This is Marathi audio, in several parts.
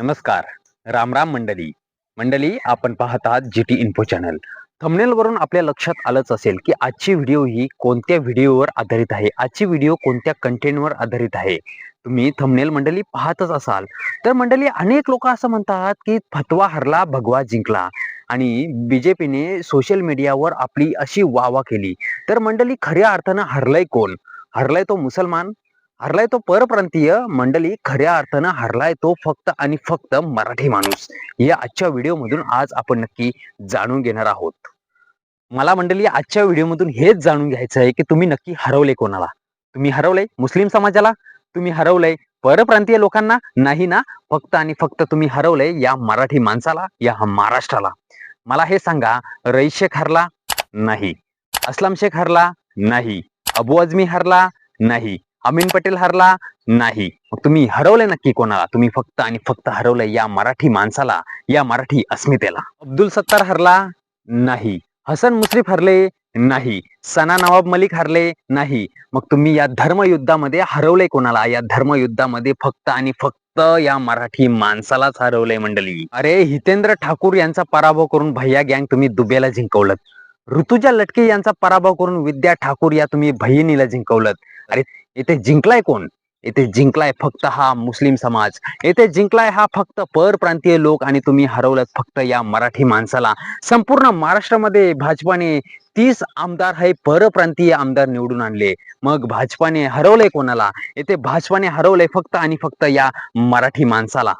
नमस्कार. राम राम मंडळी मंडळी आपण पाहत आहात जी टी इन्फो चॅनल थमनेलवरून आपल्या लक्षात आलंच असेल की आजची व्हिडिओ ही कोणत्या व्हिडिओवर आधारित आहे? आजची व्हिडिओ कोणत्या कंटेंटवर आधारित आहे? तुम्ही थंबनेल मंडळी पाहतच असाल. तर मंडळी अनेक लोक असं म्हणतात की फतवा हरला भगवा जिंकला. आणि बीजेपीने सोशल मीडियावर आपली अशी वावा केली. तर मंडळी खऱ्या अर्थानं हरलंय कोण? हरलाय तो मुसलमान? हरलाय तो परप्रांतीय मंडळी खऱ्या अर्थानं हरलाय तो फक्त आणि फक्त मराठी माणूस. या आजच्या व्हिडिओमधून आज आपण नक्की जाणून घेणार आहोत. मला मंडळी आजच्या व्हिडिओमधून हेच जाणून घ्यायचं आहे की तुम्ही नक्की हरवले कोणाला? तुम्ही हरवलंय मुस्लिम समाजाला? तुम्ही हरवलंय परप्रांतीय लोकांना? नाही ना? फक्त आणि फक्त तुम्ही हरवलंय या मराठी माणसाला या महाराष्ट्राला. मला हे सांगा रईस शेख हरला नाही अस्लाम शेख हरला नाही अबू अजमी हरला नाही अमीन पटेल हरला? नाही. मग तुम्ही हरवलंय नक्की कोणाला? तुम्ही फक्त आणि फक्त हरवलंय या मराठी माणसाला या मराठी अस्मितेला. अब्दुल सत्तार हरला? नाही. हसन मुश्रीफ हरले? नाही. सना नवाब मलिक हरले? नाही. मग तुम्ही या धर्मयुद्धामध्ये हरवले कोणाला? या धर्मयुद्धामध्ये फक्त आणि फक्त या मराठी माणसालाच हरवलंय मंडळी. अरे हितेंद्र ठाकूर यांचा पराभव करून भैया गँग तुम्ही दुबेला जिंकवलं ऋतुजा लटके यांचा पराभव करून विद्या ठाकूर या तुम्ही बहिणीला जिंकवलं अरे इथे जिंकलाय कोण? इथे जिंकलाय फक्त हा मुस्लिम समाज. येथे जिंकलाय हा फक्त परप्रांतीय लोक आणि तुम्ही हरवलं फक्त या मराठी माणसाला. संपूर्ण महाराष्ट्रामध्ये भाजपाने तीस आमदार हे परप्रांतीय आमदार निवडून आणले. मग भाजपाने हरवलंय कोणाला? येथे भाजपाने हरवलंय फक्त आणि फक्त या मराठी माणसाला.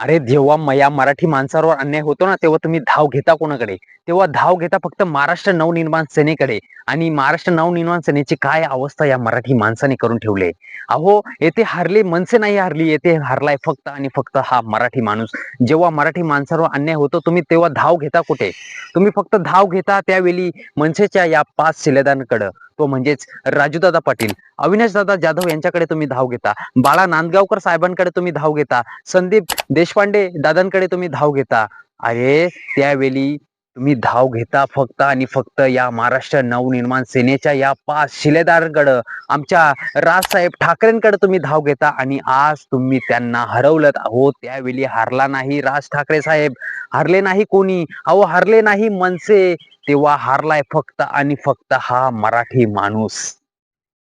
अरे जेव्हा म- या मराठी माणसावर अन्याय होतो ना तेव्हा तुम्ही धाव घेता कोणाकडे? तेव्हा धाव घेता फक्त महाराष्ट्र नवनिर्माण सेनेकडे. आणि महाराष्ट्र नवनिर्माण सेनेची काय अवस्था या मराठी माणसाने करून ठेवले अहो येथे हारले मनसे नाही हारली येथे हारलाय फक्त आणि फक्त हा मराठी माणूस. जेव्हा मराठी माणसावर अन्याय होतो तुम्ही तेव्हा धाव घेता कुठे? तुम्ही फक्त धाव घेता त्यावेळी मनसेच्या या पाच शिलेदांकडं. तो म्हणजेच राजूदादा पाटील. अविनाशदादा जाधव यांच्याकडे तुम्ही धाव घेता. बाळा नांदगावकर साहेबांकडे तुम्ही धाव घेता. संदीप देश देशपांडे दादांकडे तुम्ही धाव घेता. अरे त्यावेळी तुम्ही धाव घेता फक्त आणि फक्त या महाराष्ट्र नवनिर्माण सेनेच्या या पाच शिलेदारांकडं. आमच्या राजसाहेब ठाकरेंकडे तुम्ही धाव घेता आणि आज तुम्ही त्यांना हरवलं अहो त्यावेळी हारला नाही राज ठाकरे साहेब. हारले नाही कोणी? अहो हारले नाही मनसे. तेव्हा हारलाय फक्त आणि फक्त हा मराठी माणूस.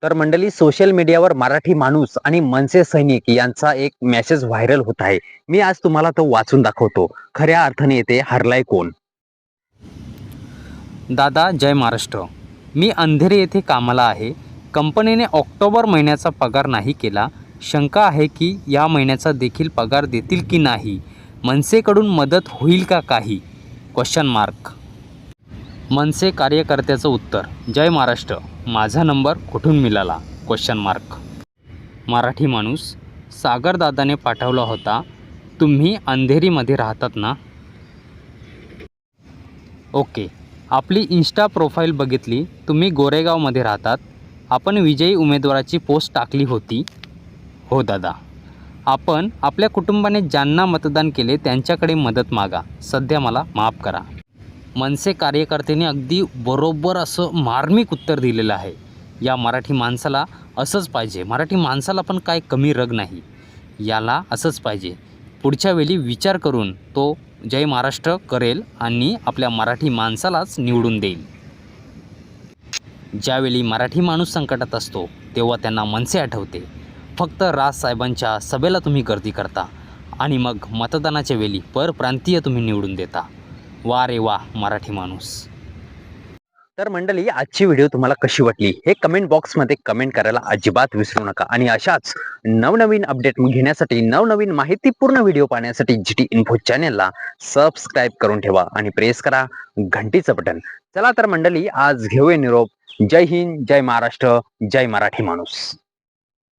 तर मंडळी सोशल मीडियावर मराठी माणूस आणि मनसे सैनिक यांचा एक मेसेज व्हायरल होत आहे. मी आज तुम्हाला तो वाचून दाखवतो. खऱ्या अर्थाने येते हरलाय कोण? दादा जय महाराष्ट्र. मी अंधेरी येथे कामाला आहे. कंपनीने ऑक्टोबर महिन्याचा पगार नाही केला. शंका आहे की या महिन्याचा देखील पगार देतील की नाही? मनसेकडून मदत होईल का काही? क्वेश्चन मार्क मनसे कार्यकर्त्याचं उत्तर. जय महाराष्ट्र. माझा नंबर कुठून मिळाला? क्वेश्चन मार्क मराठी माणूस सागरदादाने पाठवला होता तुम्ही अंधेरीमध्ये राहतात ना? ओके. आपली इन्स्टा प्रोफाईल बघितली तुम्ही गोरेगावमध्ये राहतात. आपण विजयी उमेदवाराची पोस्ट टाकली होती. हो दादा. आपण आपल्या कुटुंबाने ज्यांना मतदान केले त्यांच्याकडे मदत मागा. सध्या मला माफ करा. मनसे कार्यकर्त्यांनी अगदी बरोबर असं मार्मिक उत्तर दिलेलं आहे. या मराठी माणसाला असंच पाहिजे. मराठी माणसाला पण काय कमी रग नाही. याला असंच पाहिजे. पुढच्या वेळी विचार करून तो जय महाराष्ट्र करेल आणि आपल्या मराठी माणसालाच निवडून देईल. ज्यावेळी मराठी माणूस संकटात असतो तेव्हा त्यांना मनसे आठवते. फक्त राजसाहेबांच्या सभेला तुम्ही गर्दी करता आणि मग मतदानाच्या वेळी परप्रांतीय तुम्ही निवडून देता. वा रे वा मराठी माणूस. तर मंडळी आजची व्हिडिओ तुम्हाला कशी वाटली? हे कमेंट बॉक्समध्ये कमेंट करायला अजिबात विसरू नका. आणि अशाच नवनवीन अपडेट घेण्यासाठी नवनवीन माहितीपूर्ण व्हिडिओ पाहण्यासाठी जी टी इन्फो चॅनेलला सबस्क्राईब करून ठेवा आणि प्रेस करा घंटीचं बटन चला तर मंडळी आज घेऊया निरोप. जय हिंद जय महाराष्ट्र जय मराठी माणूस.